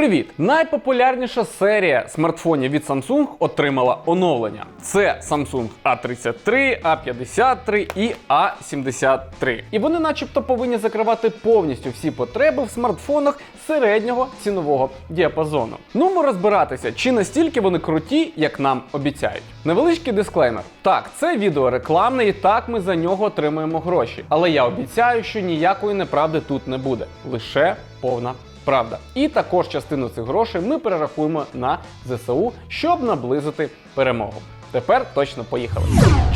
Привіт! Найпопулярніша серія смартфонів від Samsung отримала оновлення. Це Samsung A33, A53 і A73. І вони, начебто, повинні закривати повністю всі потреби в смартфонах середнього цінового діапазону. Ну, ми розбиратися, чи настільки вони круті, як нам обіцяють. Невеличкий дисклеймер. Так, це відео рекламне, і так ми за нього отримуємо гроші. Але я обіцяю, що ніякої неправди тут не буде. Лише повна правда. І також частину цих грошей ми перерахуємо на ЗСУ, щоб наблизити перемогу. Тепер точно поїхали.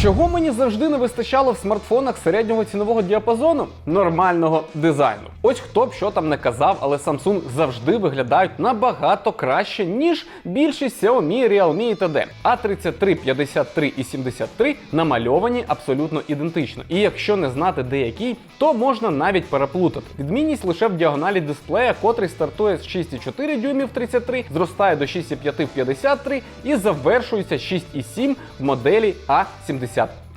Чого мені завжди не вистачало в смартфонах середнього цінового діапазону? Нормального дизайну. Ось хто б що там не казав, але Samsung завжди виглядають набагато краще, ніж більшість Xiaomi, Realme і т.д. А33, 53 і 73 намальовані абсолютно ідентично. І якщо не знати де який, то можна навіть переплутати. Відмінність лише в діагоналі дисплея, котрий стартує з 6,4 дюймів 33, зростає до 6,5 в 53 і завершується 6,7 в моделі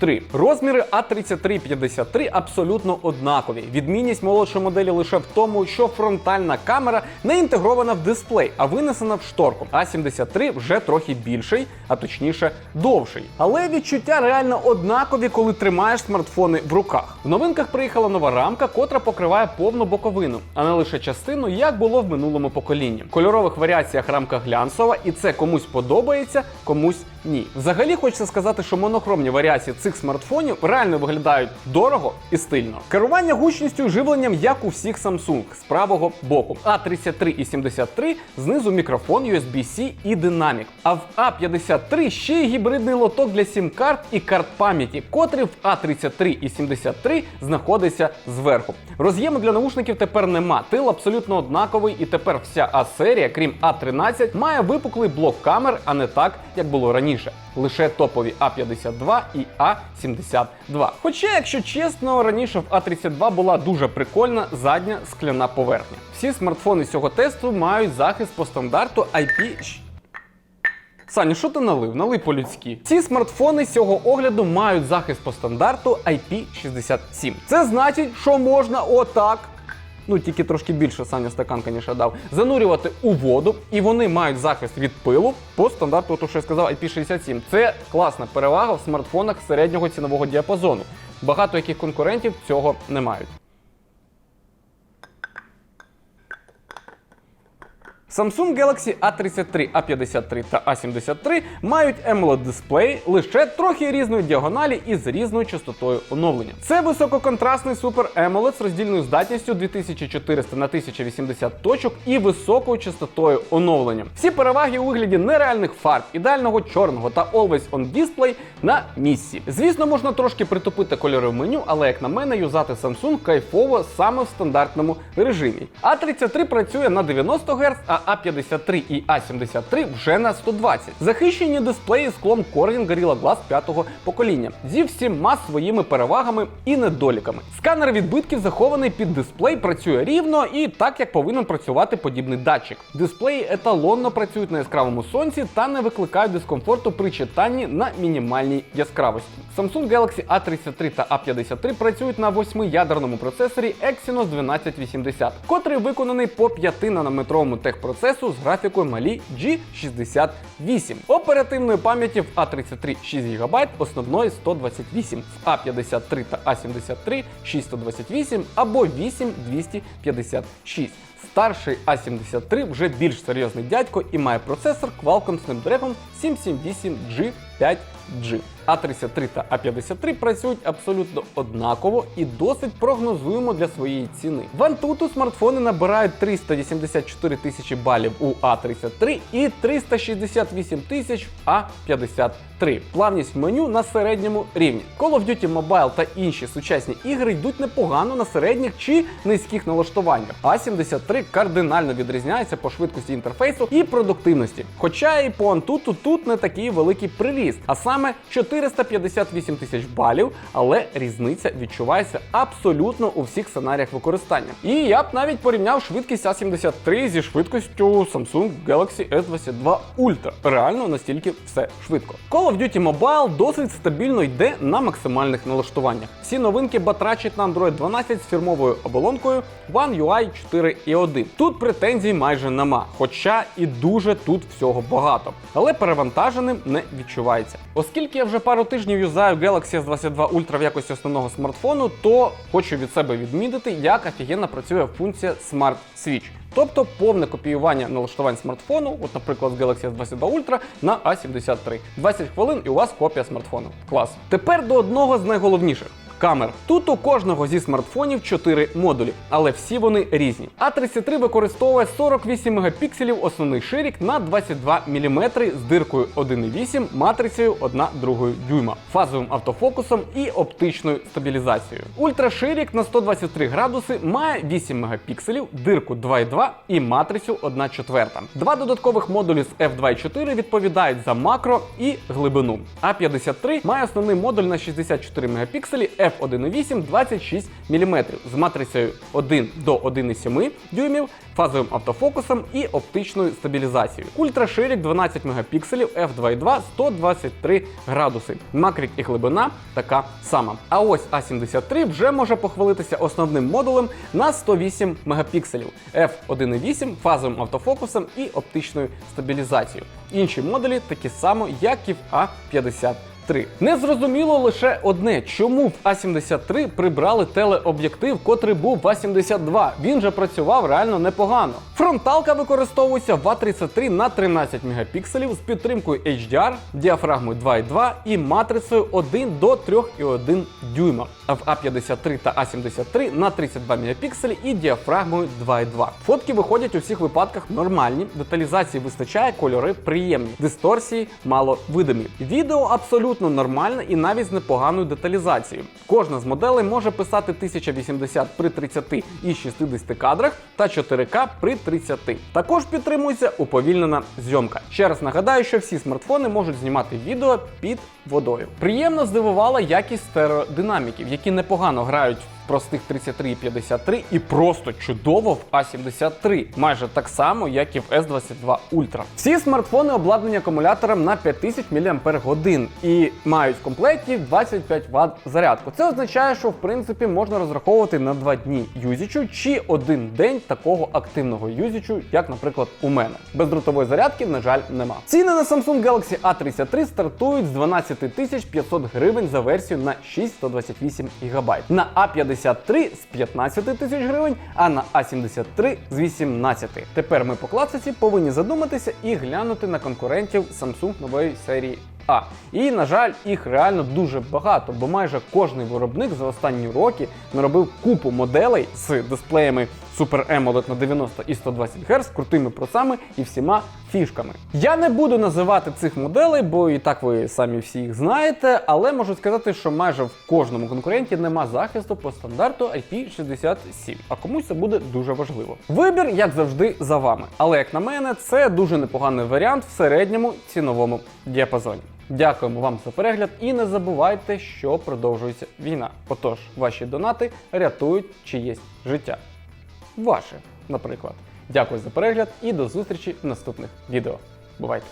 А73. Розміри А3353 абсолютно однакові. Відмінність молодшої моделі лише в тому, що фронтальна камера не інтегрована в дисплей, а винесена в шторку. А73 вже трохи більший, а точніше довший. Але відчуття реально однакові, коли тримаєш смартфони в руках. В новинках приїхала нова рамка, котра покриває повну боковину, а не лише частину, як було в минулому поколінні. В кольорових варіаціях рамка глянцева, і це комусь подобається, комусь ні. Взагалі хочеться сказати, що монохромні варіації цих смартфонів реально виглядають дорого і стильно. Керування гучністю і живленням, як у всіх Samsung, з правого боку. А33 і 73 знизу мікрофон USB-C і динамік. А в А53 ще й гібридний лоток для сім-карт і карт пам'яті, котрий в А33 і 73 знаходиться зверху. Роз'єму для наушників тепер нема. Тил абсолютно однаковий, і тепер вся А-серія, крім А13, має випуклий блок камер, а не так, як було раніше. Лише топові А52 і А72. Хоча, якщо чесно, раніше в А32 була дуже прикольна задня скляна поверхня. Всі смартфони цього тесту мають захист по стандарту IP. Саню, що ти налив? Налий по-людськи. Ці смартфони з цього огляду мають захист по стандарту IP67. Це значить, що можна отак. Ну, тільки трошки більше Саня стакан, звісно, дав. Занурювати у воду, і вони мають захист від пилу по стандарту, то що я сказав, IP67. Це класна перевага в смартфонах середнього цінового діапазону. Багато яких конкурентів цього не мають. Samsung Galaxy A33, A53 та A73 мають AMOLED дисплей лише трохи різної діагоналі і з різною частотою оновлення. Це висококонтрастний Super AMOLED з роздільною здатністю 2400 на 1080 точок і високою частотою оновлення. Всі переваги у вигляді нереальних фарб, ідеального чорного та Always On Display на місці. Звісно, можна трошки притупити кольори в меню, але як на мене, юзати Samsung кайфово саме в стандартному режимі. А33 працює на 90 Гц, а А53 і А73 вже на 120. Захищені дисплеї склом Corning Gorilla Glass 5-го покоління зі всіма своїми перевагами і недоліками. Сканер відбитків захований під дисплей, працює рівно і так, як повинен працювати подібний датчик. Дисплеї еталонно працюють на яскравому сонці та не викликають дискомфорту при читанні на мінімальній яскравості. Samsung Galaxy A33 та A53 працюють на 8-ядерному процесорі Exynos 1280, котрий виконаний по 5-нанометровому техпроцесу з графікою малі G68. Оперативної пам'яті в A33 6 ГБ, основної 128, в A53 та A73 628 або 8256. Старший A73 вже більш серйозний дядько і має процесор Qualcomm Snapdragon 778G5G. А33 та А53 працюють абсолютно однаково і досить прогнозуємо для своєї ціни. В Antutu смартфони набирають 384 тисячі балів у А33 і 368 тисяч в А53. Плавність меню на середньому рівні. Call of Duty Mobile та інші сучасні ігри йдуть непогано на середніх чи низьких налаштуваннях. А73 кардинально відрізняється по швидкості інтерфейсу і продуктивності. Хоча і по Antutu тут не такий великий приріст, а саме 458 тисяч балів, але різниця відчувається абсолютно у всіх сценаріях використання. І я б навіть порівняв швидкість А73 зі швидкістю Samsung Galaxy S22 Ultra. Реально настільки все швидко. Call of Duty Mobile досить стабільно йде на максимальних налаштуваннях. Всі новинки батрачать на Android 12 з фірмовою оболонкою One UI 4 iOS. є1. Тут претензій майже нема, хоча і дуже тут всього багато. Але перевантаженим не відчувається. Оскільки я вже пару тижнів юзаю Galaxy S22 Ultra в якості основного смартфону, то хочу від себе відмітити, як офігенно працює функція Smart Switch. Тобто повне копіювання налаштувань смартфону, от, наприклад, з Galaxy S22 Ultra на A73. 20 хвилин і у вас копія смартфону. Клас. Тепер до одного з найголовніших. Камер. Тут у кожного зі смартфонів 4 модулі, але всі вони різні. А33 використовує 48 мегапікселів основний ширік на 22 мм з диркою 1,8 матрицею 1,2 дюйма, фазовим автофокусом і оптичною стабілізацією. Ультраширік на 123 градуси має 8 мегапікселів, дирку 2,2 і матрицю 1,4. Два додаткових модулі з f2.4 відповідають за макро і глибину. А53 має основний модуль на 64 мегапікселі f1.8 26 мм з матрицею 1 до 1,7 дюймів, фазовим автофокусом і оптичною стабілізацією. Ультраширік 12 мегапікселів f2.2 123 градуси. Макрік і глибина така сама. А ось А73 вже може похвалитися основним модулем на 108 мегапікселів f1.8 фазовим автофокусом і оптичною стабілізацією. Інші модулі такі само, як і в А50. 3. Незрозуміло лише одне, чому в А73 прибрали телеоб'єктив, котрий був в А72. Він же працював реально непогано. Фронталка використовується в А33 на 13 мегапікселів з підтримкою HDR, діафрагмою 2.2 і матрицею 1 до 3,1 дюйма. А в А53 та А73 на 32 мегапікселі і діафрагмою 2.2. Фотки виходять у всіх випадках нормальні, деталізації вистачає, кольори приємні, дисторсії мало видимі. Відео абсолютно нормальне і навіть з непоганою деталізацією. Кожна з моделей може писати 1080 при 30 і 60 кадрах та 4К при 30. Також підтримується уповільнена зйомка. Ще раз нагадаю, що всі смартфони можуть знімати відео під водою. Приємно здивувала якість стереодинаміків, які непогано грають простих 33 і 53 і просто чудово в А73, майже так само, як і в S22 Ultra. Всі смартфони обладнані акумулятором на 5000 мАч і мають в комплекті 25 Вт зарядку. Це означає, що в принципі можна розраховувати на 2 дні юзічу чи один день такого активного юзічу, як, наприклад, у мене. Бездротової зарядки, на жаль, нема. Ціни на Samsung Galaxy A33 стартують з 12 500 гривень за версію на 628 ГБ. На А53 з 15 тисяч гривень, а на А73 з 18. Тепер ми по класиці повинні задуматися і глянути на конкурентів Samsung нової серії. А. І, на жаль, їх реально дуже багато, бо майже кожний виробник за останні роки наробив купу моделей з дисплеями Super AMOLED на 90 і 120 Гц, крутими процесами і всіма фішками. Я не буду називати цих моделей, бо і так ви самі всі їх знаєте, але можу сказати, що майже в кожному конкуренті нема захисту по стандарту IP67, а комусь це буде дуже важливо. Вибір, як завжди, за вами. Але як на мене, це дуже непоганий варіант в середньому ціновому діапазоні. Дякуємо вам за перегляд і не забувайте, що продовжується війна. Отож, ваші донати рятують чиєсь життя. Ваше, наприклад. Дякую за перегляд і до зустрічі в наступних відео. Бувайте!